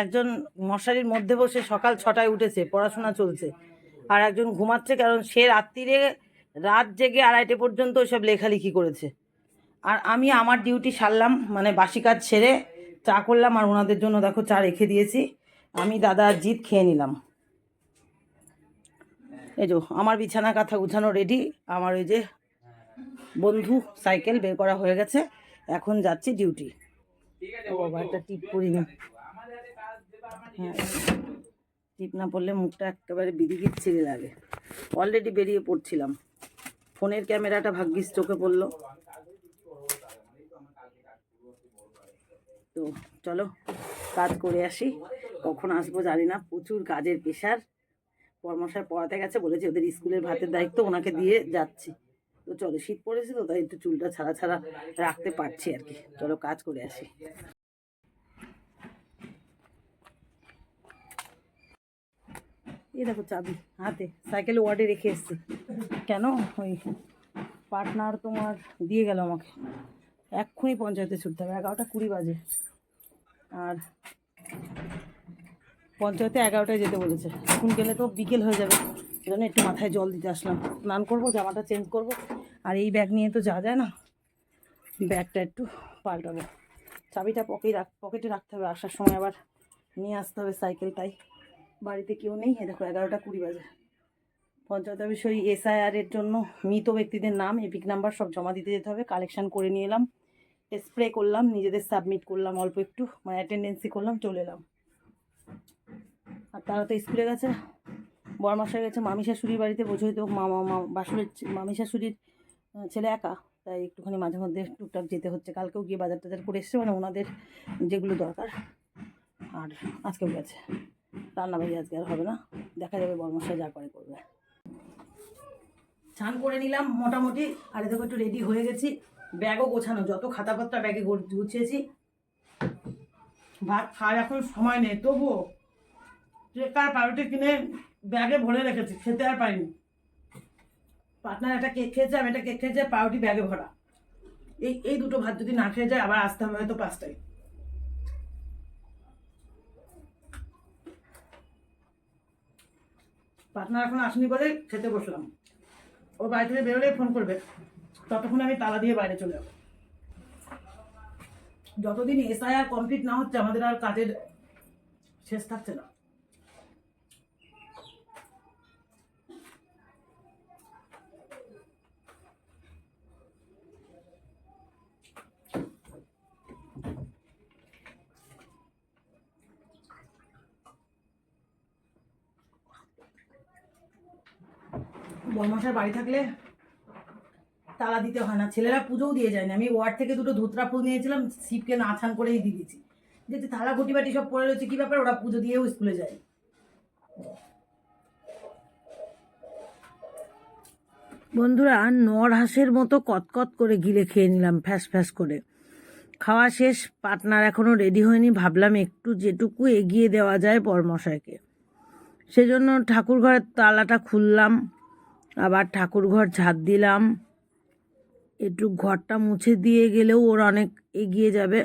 একজন মশারির মধ্যে বসে সকাল ছটায় উঠেছে, পড়াশোনা চলছে। আর একজন ঘুমাচ্ছে কারণ সে রাত্রিরে রাত জেগে আড়াইটে পর্যন্ত সব লেখালেখি করেছে। আর আমি আমার ডিউটি সারলাম মানে বাসি কাজ সেরে চা করলাম আর ওনাদের জন্য দেখো চা রেখে দিয়েছি। আমি দাদা জিৎ খেয়ে নিলাম। এই যে আমার বিছানা কাঁথা গুছানো রেডি আমার ওই যে বন্ধু সাইকেল বের করা হয়ে গেছে। এখন যাচ্ছি ডিউটি ও বাবা একটা টিপ পরি না। হ্যাঁ। টিপ না পড়লে মুখটা একেবারে বিদিকির ছিঁড়ে লাগে। অলরেডি বেরিয়ে পড়ছিলাম। ফোনের ক্যামেরাটা ভাগ্যিস চোখে পড়ল। তো চলো কাজ করে আসি। কখন আসব জানি না। প্রচুর কাজের প্রেশার পরমশায় পড়াতে গেছে বলেছে ওদের স্কুলের ভাতের দায়িত্ব ওনাকে দিয়ে যাচ্ছি। তো চলো, শীত পড়েছে তো, তাই একটু চুলটা ছাড়া ছাড়া রাখতে পারছি আর কি। চলো, কাজ করে আসি। এই দেখো চাবি, হাতে, সাইকেল ওয়ার্ডে রেখে এসছি। কেন? ওই পার্টনার তোমার দিয়ে গেল আমাকে। এক্ষুনি পঞ্চায়েতে ছুটতে হবে, এগারোটা কুড়ি বাজে। আর পঞ্চায়েতে এগারোটায় যেতে বলেছে। এখন গেলে তো বিকেল হয়ে যাবে। সেজন্য একটু মাথায় জল দিতে আসলাম। স্নান করব, জামাটা চেঞ্জ করব। আর এই ব্যাগ নিয়ে তো যাওয়া যায় না, ব্যাগটা একটু পাল্টাবো। চাবিটা পকেটে রাখ পকেটে রাখতে হবে, আসার সময় আবার নিয়ে আসতে হবে সাইকেল তাই বাড়িতে কেউ নেই দেখো এগারোটা কুড়ি বাজে। পঞ্চায়েত অফিস ওই এসআইআর এর জন্য মৃত ব্যক্তিদের নাম, এপিক নাম্বার সব জমা দিতে যেতে হবে কালেকশান করে নিয়ে এলাম। স্প্রে করলাম, নিজেদের সাবমিট করলাম, অল্প একটু মানে অ্যাটেন্ডেন্সি করলাম, চলে এলাম। আর তারা তো স্কুলে গেছে। বরমাসায় গেছে মামি শাশুড়ির বাড়িতে বোঝোই তো মামা বাসুরের মামি শাশুড়ির ছেলে একা। তাই একটুখানি মাঝে মধ্যে টুকটাক যেতে হচ্ছে। কালকেও গিয়ে বাজার টাজার করে এসছে মানে ওনাদের যেগুলো দরকার। আর আজকেও গেছে। রান্নাবাড়ি আজকে আর হবে না। দেখা যাবে বরমশাই যা করে করবে। স্নান করে নিলাম মোটামুটি। আর দেখো, একটু রেডি হয়ে গেছি। ব্যাগও গোছানো। যত খাতাপত্র ব্যাগে গুছিয়েছি। ভাত খাওয়ার এখন সময় নেই। তবুও যে কার পাউরুটি কিনে ব্যাগে ভরে রেখেছি, খেতে আর পাইনি পার্টনার একটা কেক খেয়েছে, আমি একটা কেক খেয়েছে পাউরুটি ব্যাগে ভরা। এই এই দুটো ভাত যদি না খেয়ে যায়, আবার আসতে হবে হয়তো পাঁচটায়। পার্টনার এখন আসেনি বলে খেতে বসলাম। ও বাড়ি থেকে বেরোলেই ফোন করবে। ততক্ষণ আমি তালা দিয়ে বাইরে চলে যাব। যতদিন এসআইআর কমপ্লিট না হচ্ছে, আমাদের আর কাজের শেষ থাকছে না। বর্মাশার বাড়ি থাকলে তালা দিতে হয় না। ছেলেরা পুজোও দিয়ে যায় না। আমি ওয়ার্ড থেকে দুটো ধুতরা ফুল নিয়েছিলাম শিবকে না নাছান করেই দিয়ে দিয়েছি। যে থালা ঘটি বাটি সব পড়ে রয়েছে, কী ব্যাপার? ওরা পুজো দিয়েও স্কুলে যায়। বন্ধুরা নর হাঁসের মতো কতকত করে গিলে খেয়ে নিলাম, ফ্যাস ফ্যাস করে। খাওয়া শেষ পার্টনার এখনও রেডি হয়নি। ভাবলাম একটু যেটুকু এগিয়ে দেওয়া যায় পরমশাইকে সেজন্য ঠাকুর ঘরের তালাটা খুললাম। আবার ঠাকুর ঘর ঝাঁট দিলাম। একটু ঘরটা মুছে দিয়ে গেলেও ওর অনেক এগিয়ে যাবে।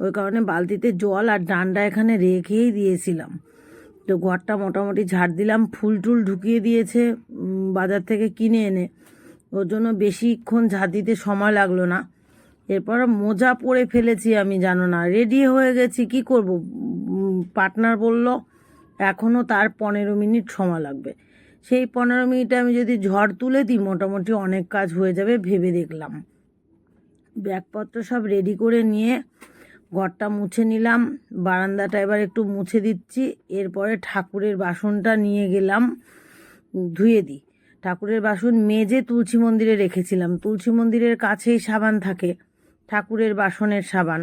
ওই কারণে বালতিতে জল আর ডান্ডা এখানে রেখেই দিয়েছিলাম। তো ঘরটা মোটামুটি ঝাড় দিলাম। ফুল টুল ঢুকিয়ে দিয়েছে বাজার থেকে কিনে এনে। ওর জন্য বেশিক্ষণ ঝাড় দিতে সময় লাগল না। এরপর মোজা পরে ফেলেছি আমি, জানো না। রেডি হয়ে গেছি, কি করব? পার্টনার বলল এখনও তার পনেরো মিনিট সময় লাগবে। সেই পনেরো মিনিটে আমি যদি ঝড় তুলে দিই, মোটামুটি অনেক কাজ হয়ে যাবে ভেবে দেখলাম। ব্যাগপত্র সব রেডি করে নিয়ে ঘরটা মুছে নিলাম। বারান্দাটা এবার একটু মুছে দিচ্ছি। এরপরে ঠাকুরের বাসনটা নিয়ে গেলাম, ধুয়ে দিই। ঠাকুরের বাসন মেজে তুলসী মন্দিরে রেখেছিলাম। তুলসী মন্দিরের কাছেই সাবান থাকে, ঠাকুরের বাসনের সাবান।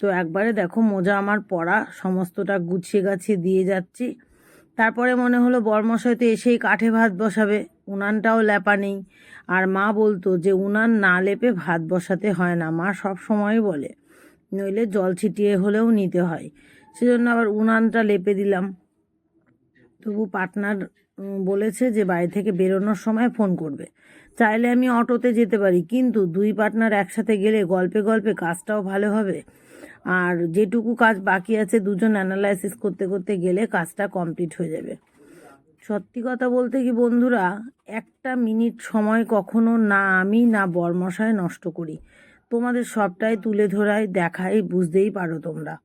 তো একবারে দেখো, মোজা আমার পড়া সমস্তটা গুছিয়ে গাছিয়ে দিয়ে যাচ্ছি। তারপরে মনে হলো বর্মশাই তো এসেই কাঠে ভাত বসাবে, উনানটাও লেপা নেই। আর মা বলতো যে উনান না লেপে ভাত বসাতে হয় না, মা সব সময় বলে। নইলে জল ছিটিয়ে হলেও নিতে হয়। সেজন্য আবার উনানটা লেপে দিলাম। তবু পার্টনার বলেছে যে বাড়ি থেকে বেরোনোর সময় ফোন করবে। চাইলে আমি অটোতে যেতে পারি, কিন্তু দুই পার্টনার একসাথে গেলে গল্পে গল্পে কাজটাও ভালো হবে। আর যেটুকু কাজ বাকি আছে, দুজন অ্যানালাইসিস করতে করতে গেলে কাজটা কমপ্লিট হয়ে যাবে। সত্যি কথা বলতে কি বন্ধুরা, একটা মিনিট সময় কখনো না আমি, না বরমশায় নষ্ট করি। তোমাদের সবটাই তুলে ধরাই, দেখাই, বুঝতেই পারো তোমরা।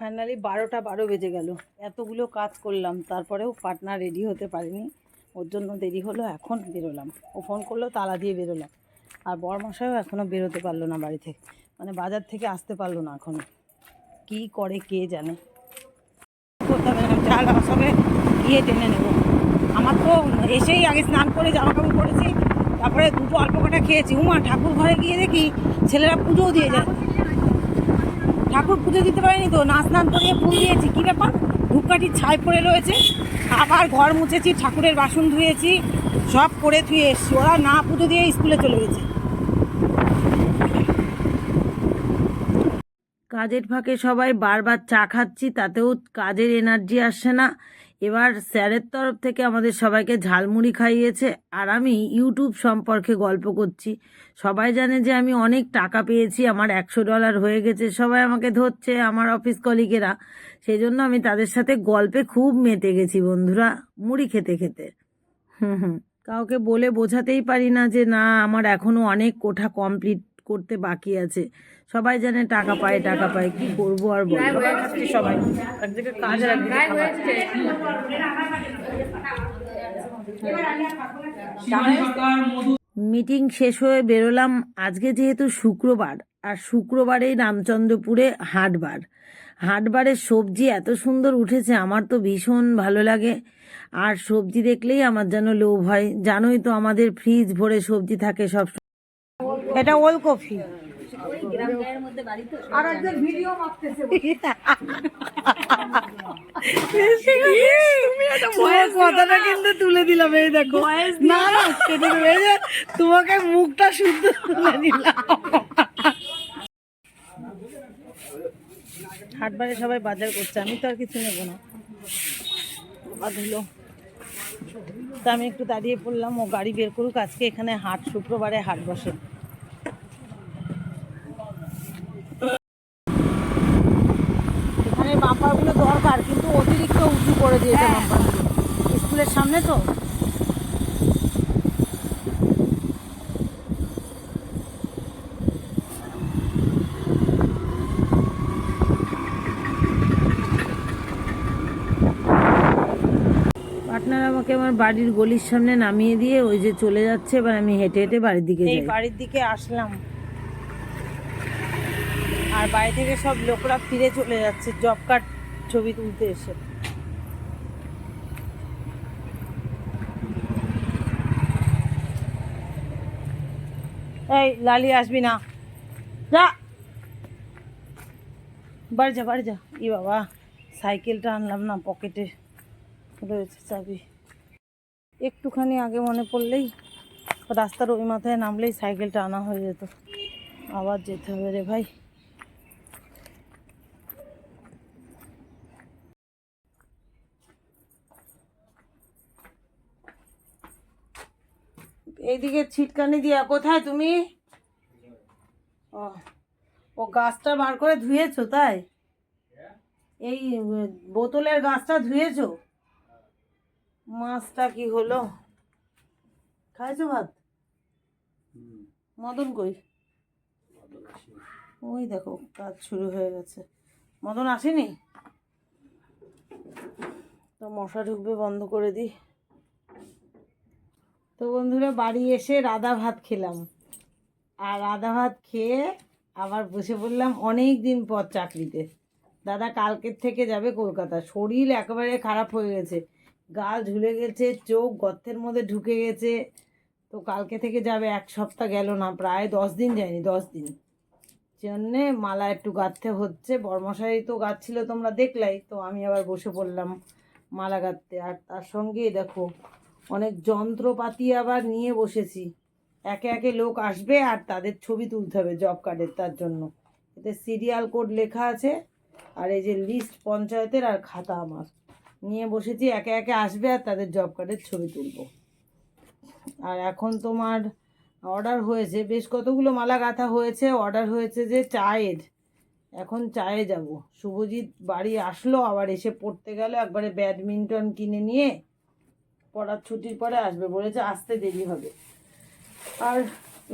ফাইনালি বারোটা বারো বেজে গেল। এতগুলো কাজ করলাম, তারপরেও পার্টনার রেডি হতে পারিনি। ওর জন্য দেরি হলো, এখন বেরোলাম। ও ফোন করল, তালা দিয়ে বেরোলাম। আর বরমশাইও এখনও বেরোতে পারল না বাড়ি থেকে। মানে বাজার থেকে আসতে পারল না এখনও কী করে কে জানে? চাল সবে গিয়ে টেনে নেব। আমার তো এসেই আগে স্নান করে জামা কাপড় পরেছি, তারপরে দুটো অল্প কটা খেয়েছি। উমা, ঠাকুর ঘরে গিয়ে দেখি ছেলেরা পুজোও দিয়ে যায়। ঠাকুর পুজো দিতে পারেনি তো? না স্নান করিয়ে ফুল দিয়েছি। কী ব্যাপার? ধূপকাঠির ছাই পড়ে রয়েছে। আবার ঘর মুছেছি, ঠাকুরের বাসন ধুয়েছি, সব করে ধুয়ে এসছি। ওরা না পুজো দিয়ে স্কুলে চলে গেছে। কাজের ফাঁকে সবাই বারবার চা খাচ্ছি, তাতেও কাজের এনার্জি আসছে না। এবার স্যারের তরফ থেকে আমাদের সবাইকে ঝালমুড়ি খাইয়েছে আর আমি ইউটিউব সম্পর্কে গল্প করছি। সবাই জানে যে আমি অনেক টাকা পেয়েছি, আমার একশো ডলার হয়ে গেছে, সবাই আমাকে ধরছে, আমার অফিস কলিগেরা সেই জন্য আমি তাদের সাথে গল্পে খুব মেতে গেছি বন্ধুরা, মুড়ি খেতে খেতে। হুম হুম। কাউকে বলে বোঝাতেই পারি না যে না, আমার এখনও অনেক কোঠা কমপ্লিট করতে বাকি আছে। সবাই জানে টাকা পায় টাকা পায় কি করব আর বলব? সবাই। কাজ। মিটিং শেষ হয়ে বেরোলাম। আজকে যেহেতু শুক্রবার আর শুক্রবারেই রামচন্দ্রপুরে হাটবার। হাটবারের সবজি এত সুন্দর উঠেছে আমার তো ভীষণ ভালো লাগে। আর সবজি দেখলেই আমার যেন লোভ হয়। জানোই তো আমাদের ফ্রিজ ভরে সবজি থাকে সব এটা ওলকপি। আর একজন ভিডিও মাপতেছে কথাটা কিন্তু তুলে দিলাম এই দেখো। না তোমাকে মুখটা শুদ্ধ তুলে দিলাম। হাটবারে সবাই বাজার করছে আমি তো আর কিছু নেব না। ধুলো তা আমি একটু দাঁড়িয়ে পড়লাম ও গাড়ি বের করুক আজকে এখানে হাট শুক্রবারে হাট বসে এখানে বাম্পারগুলো দরকার কিন্তু অতিরিক্ত উঁচু করে দিয়েছে স্কুলের সামনে তো। পার্টনার আমাকে আমার বাড়ির গলির সামনে নামিয়ে দিয়ে ওই যে চলে যাচ্ছে এবার আমি হেঁটে হেঁটে বাড়ির দিকে বাড়ির দিকে আসলাম। আর বাড়ি থেকে সব লোকরা ফিরে চলে যাচ্ছে জব কার্ড ছবি তুলতে এসে। এই, লালি, আসবি না। যা। বাড়ি যা বাড়ি যা। ই বাবা, সাইকেলটা আনলাম না, পকেটে রয়েছে চাবি। একটুখানি আগে মনে পড়লেই রাস্তার ওই মাথায় নামলেই সাইকেলটা আনা হয়ে যেত। আবার যেতে হবে রে ভাই। এইদিকে ছিটকানি দিয়া কোথায় তুমি? ও ও গাছটা বার করে ধুয়েছো তাই? এই বোতলের গাছটা ধুয়েছো? মাছটা কি হলো? খাইছো ভাত? মদন কই? ওই দেখো কাজ শুরু হয়ে গেছে। মদন আসেনি? তো মশা ঢুকবে বন্ধ করে দিই। তো বন্ধুরা বাড়ি এসে রাধা ভাত খেলাম। আর রাধা ভাত খেয়ে আবার বসে পড়লাম অনেক দিন পর চাকরিতে। দাদা কালকের থেকে যাবে কলকাতা। শরীর একেবারে খারাপ হয়ে গেছে। গাল ঝুলে গেছে, চোখ গর্তের মধ্যে ঢুকে গেছে। তো কালকে থেকে যাবে, এক সপ্তাহ গেল না, প্রায় দশ দিন যায়নি, দশ দিন। জন্যে মালা একটু গাঁথতে হচ্ছে। বর্মশাই তো গাচ্ছিল তোমরা দেখলাই। তো আমি আবার বসে পড়লাম মালা গাঁথতে। আর তার সঙ্গে দেখো অনেক যন্ত্রপাতি আবার নিয়ে বসেছি। একে একে লোক আসবে আর তাদের ছবি তুলতে হবে জব কার্ডের তার জন্য। এতে সিরিয়াল কোড লেখা আছে আর এই যে লিস্ট পঞ্চায়েতের আর খাতা আমার। নিয়ে বসেছি, একে একে আসবে আর তাদের জব কার্ডের ছবি তুলব। আর এখন তোমার অর্ডার হয়েছে, বেশ কতগুলো মালা গাঁথা হয়েছে। অর্ডার হয়েছে যে চায়ের। এখন চায়ে যাব। শুভজিৎ বাড়ি আসলো, আবার এসে পড়তে গেল। একবারে ব্যাডমিন্টন কিনে নিয়ে পড়ার ছুটির পরে আসবে, বলেছে আসতে দেরি হবে। আর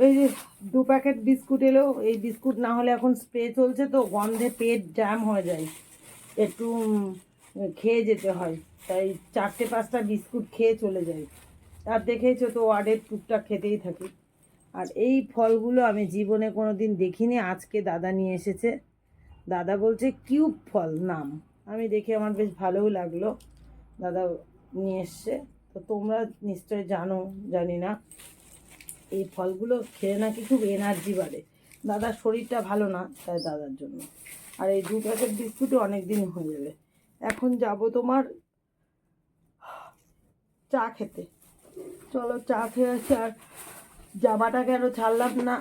এই যে দু প্যাকেট বিস্কুট এলো, এই বিস্কুট না হলে এখন স্প্রে চলছে তো, গন্ধে পেট জ্যাম হয়ে যায়। একটু খেয়ে যেতে হয়, তাই চারটে পাঁচটা বিস্কুট খেয়ে চলে যাই। আর দেখেছ তো ওয়ার্ডের টুকটাক খেতেই থাকি। আর এই ফলগুলো আমি জীবনে কোনো দিন দেখিনি, আজকে দাদা নিয়ে এসেছে। দাদা বলছে, কিউব ফল নাম। আমি দেখে আমার বেশ ভালোও লাগল। দাদা নিয়ে এসছে। তো তোমরা নিশ্চয়ই জানো, জানি না। এই ফলগুলো খেয়ে নাকি খুব এনার্জি বাড়ে। দাদার শরীরটা ভালো না, তাই দাদার জন্য। আর এই দু প্যাকেট বিস্কুটও অনেক দিন হয়ে যাবে। এখন যাব তোমার চা খেতে। চলো চা খেয়ে আসি, আর জামাটা কেন ছাড়লাম না?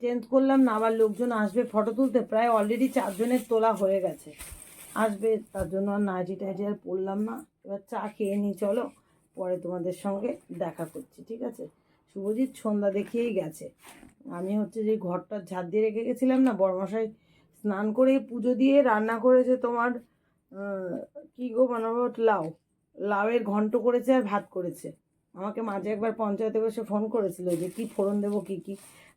চেঞ্জ করলাম না, আবার লোকজন আসবে ফটো তুলতে। প্রায় অলরেডি চারজনের তোলা হয়ে গেছে। আসবে, তার জন্য আর নাইটি টাইটি আর পরলাম না। এবার চা খেয়ে নিই, চলো। পরে তোমাদের সঙ্গে দেখা করছি, ঠিক আছে? শুভজিৎ সন্ধ্যা দেখিয়েই গেছে। আমি হচ্ছে যে ঘরটা ঝাড় দিয়ে রেখে গেছিলাম না, বড়মশাই স্নান করে পুজো দিয়ে রান্না করেছে তোমার কি গো বানাবো? লাউ। লাউয়ের ঘন্ট করেছে আর ভাত করেছে। আমাকে মাঝে একবার পঞ্চায়েতে বসে ফোন করেছিল যে কি ফোড়ন দেবো, কি কি।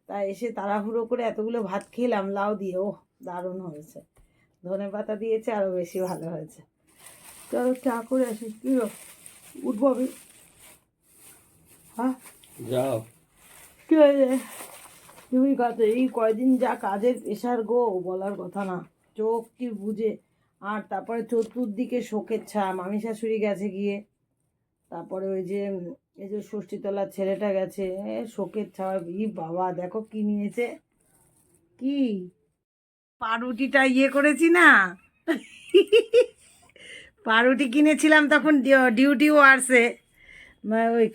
তা এসে তাড়াহুড়ো করে এতগুলো ভাত খেলাম, লাউ দিয়ে। ও দারুণ হয়েছে। ধনে পাতা দিয়েছে আরও বেশি ভালো হয়েছে। চলো চা করে আসি, কী উঠবো। আমি হ্যাঁ? যাও। কি হয়েছে? তুমি কত এই কয়দিন যা কাজের প্রেশার গো বলার কথা না। চোখ কি বুঝে আর তারপরে চতুর্দিকে শোকের ছা মামি শাশুড়ি গেছে গিয়ে। তারপরে ওই যে এই যে ষষ্ঠীতলার ছেলেটা গেছে। শোকের ছাওয়া ই বাবা দেখো কি নিয়েছে। কি? পাউরুটিটা ইয়ে করেছি না? পাউরুটি কিনেছিলাম তখন ডিউ- ডিউটিও আসে মানে ওই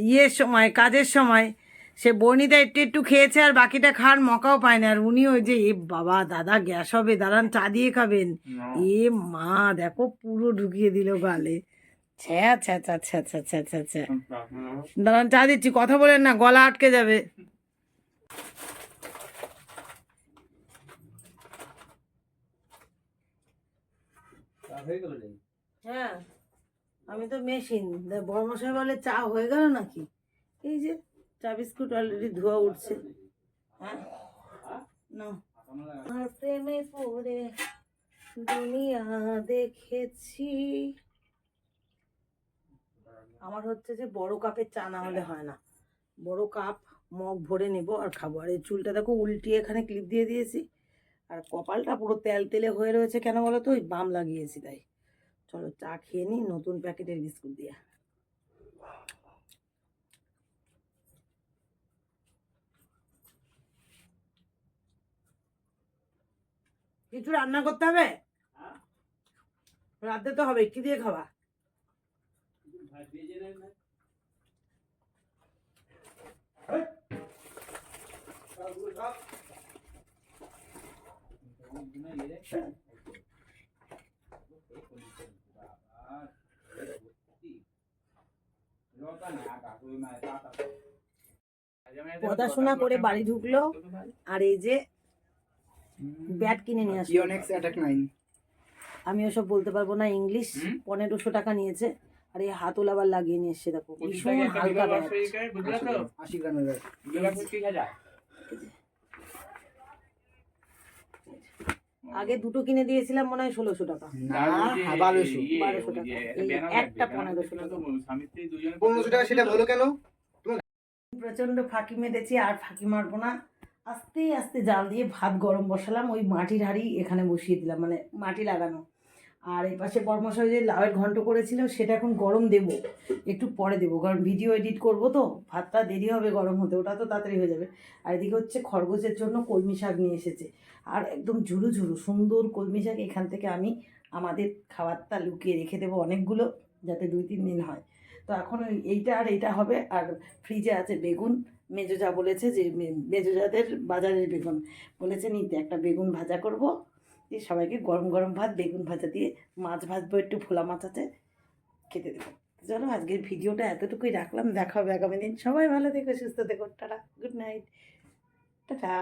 ইয়ের সময় কাজের সময়। সে বর্ণিতা একটু একটু খেয়েছে আর বাকিটা খাওয়ার মকাও পায় না। আর উনি ওই যে এ বাবা দাদা গ্যাস হবে দাঁড়ান চা দিয়ে খাবেন। এ মা দেখো পুরো ঢুকিয়ে দিল গালে। ছ্যা ছ্যা ছ্যা ছ্যা ছ্যা ছ্যা ছ্যা ছ্যা। দাঁড়ান চা দিচ্ছি কথা বলেন না গলা আটকে যাবে। হ্যাঁ আমি তো মেশিন। বড়মশাই বলে চা হয়ে গেল নাকি? এই যে, চা বিস্কুট অলরেডি ধোয়া উঠছে। হ্যাঁ নাও। আমার প্রেমে পড়ে দুনিয়া দেখেছি। আমার হচ্ছে যে বড় কাপের চা না হলে হয় না। বড় কাপ, মগ ভরে নেব আর খাব। আর এই চুলটা দেখো, উল্টিয়ে এখানে ক্লিপ দিয়ে দিয়েছি। আর কপালটা পুরো তেল তেলে হয়ে রয়েছে কেন বলো তো? ওই বাম লাগিয়েছি তাই। চলো চা খেয়ে নিই নতুন প্যাকেটের বিস্কুট দিয়ে। কিছু রান্না করতে হবে? রাতে তো হবে কি দিয়ে খাওয়া খাবা পড়াশোনা করে বাড়ি ঢুকলো আর এই যে ব্যাট কিনে নিয়ে আসলো। ইওনেক্স অ্যাটাক নাইন আমি ওসব বলতে পারব না ইংলিশ পনেরোশো টাকা নিয়েছে আর এই হাতল আবার লাগিয়ে নিয়ে এসছে দেখো। ভীষণ হালকা ব্যাট আশি গ্রামের ব্যাগ আগে দুটো কিনে দিয়েছিলাম মনে হয় ষোলোশো টাকা। না বারোশো বারোশো টাকা। একটা পনেরোশো টাকা। পনেরোশো টাকা সেটা ভালো কেন? প্রচণ্ড ফাঁকি মেরেছি আর ফাঁকি মারবো না। আস্তে আস্তে জাল দিয়ে ভাত গরম বসালাম ওই মাটির হাড়ি এখানে বসিয়ে দিলাম মানে মাটি লাগানো। আর এই পাশে বর্মশাই যে লাউয়ের ঘন্ট করেছিল, সেটা এখন গরম দেব। একটু পরে দেবো, কারণ ভিডিও এডিট করব তো, ভাতটা দেরি হবে গরম হতে, ওটা তো তাড়াতাড়ি হয়ে যাবে। আর এদিকে হচ্ছে খরগোশের জন্য কলমি শাক নিয়ে এসেছে। আর একদম ঝুরু ঝুরু, সুন্দর কলমি শাক, এখান থেকে আমি আমাদের খাবারটা লুকিয়ে রেখে দেবো অনেকগুলো, যাতে দুই তিন দিন হয়। তো এখন এইটা আর এইটা হবে, আর ফ্রিজে আছে বেগুন, মেজোজা বলেছে যে মেজোজাদের বাজারের বেগুন। বলেছে নিতে, একটা বেগুন ভাজা করব দিয়ে সবাইকে গরম গরম ভাত, বেগুন ভাজা দিয়ে মাছ ভাজবো, একটু ভোলা মাছ আছে, খেতে দেবো। চলো আজকের ভিডিওটা এতটুকুই রাখলাম, দেখা হবে আগামী দিন। সবাই ভালো থেকো, সুস্থ থেকো, টাটা, গুড নাইট, টাটা।